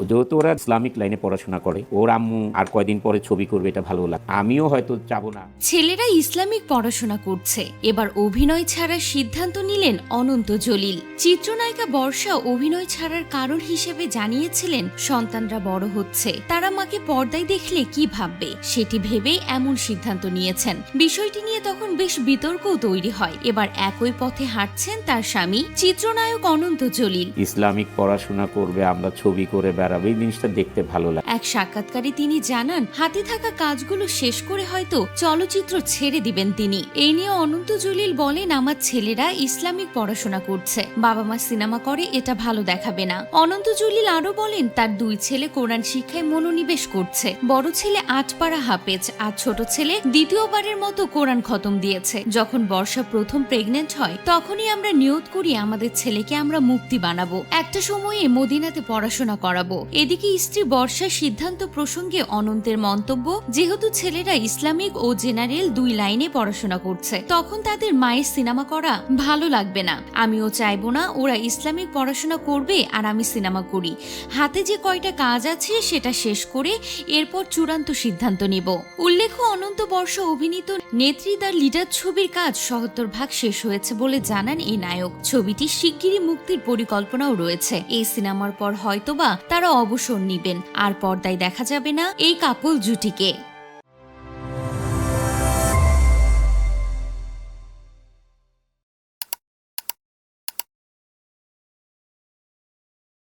যেহেতু ওরা ইসলামিক লাইনে পড়াশোনা করে ওর আম্মু আর কয়দিন পরে ছবি করবে এটা ভালো লাগে আমিও হয়তো চাবো না। ছেলেরা ইসলামিক পড়াশোনা করছে। এবার অভিনয় ছাড়ার সিদ্ধান্ত নিলেন অনন্ত জলিল। চিত্রনায়িকা বর্ষা অভিনয় ছাড়ার কারণ হিসেবে জানিয়েছিলেন সন্তানরা বড় হচ্ছে। তারা মাকে পর্দায় দেখলে কি ভাববে সেটি ভেবেই এমন সিদ্ধান্ত নিয়েছেন। বিষয়টি নিয়ে তখন বেশ বিতর্কও তৈরি হয়। এবার একই পথে হাঁটছেন তার স্বামী চিত্রনায়ক অনন্ত জলিল। ইসলামিক পড়াশোনা করবে আমরা ছবি করে বেড়াবো এই জিনিসটা দেখতে ভালো লাগে। এক সাক্ষাৎকারে তিনি জানান, হাতে থাকা কাজগুলো শেষ করে হয়তো চলচ্চিত্র ছেড়ে দিবেন তিনি। এই নিয়ে অনন্ত জলিল বলেন, আমার ছেলেরা ইসলামিক পড়াশোনা করছে। বাবা মা সিনেমা করে, এটা ভালো দেখাবে না। অনন্ত জলিল আরও বলেন, তার দুই ছেলে কোরআন শিক্ষায় মনোনিবেশ করছে। বড় ছেলে আটপাড়া হাফেজ, আর ছোট ছেলে দ্বিতীয়বারের মতো কোরআন খতম দিয়েছে। যখন বর্ষা প্রথম প্রেগনেন্ট হয়, তখনই আমরা নিয়ত করি, আমাদের ছেলেকে আমরা মুক্তি বানাবো। একটা সময়ে মদিনাতে পড়াশোনা করাবো। এদিকে স্ত্রী বর্ষার সিদ্ধান্ত প্রসঙ্গে অনন্তের মন্তব্য, যেহেতু ছেলেরা ইসলামিক ও জেনারেল দুই লাইনে পড়াশোনা করছে, তখন তাদের মায়ের সিনেমা করা ভালো লাগবে না। আমিও চাইব না ওরা ইসলামিক পড়াশোনা করবে আর আমি সিনেমা করি। হাতে যে কয়টা কাজ আছে সেটা শেষ করে এরপর চূড়ান্ত সিদ্ধান্ত নিব। উল্লেখ্য, অনন্ত বর্ষ অভিনীত নেত্রী দ্য লিডার ছবির কাজ সহত্তর ভাগ শেষ হয়েছে বলে জানান এই নায়ক। ছবিটি শিগগিরই মুক্তির পরিকল্পনাও রয়েছে। এই সিনেমার পর হয়তোবা তারা অবসর নিবেন। আর পর্দায় দেখা যাবে না এই কাপল জুটিকে।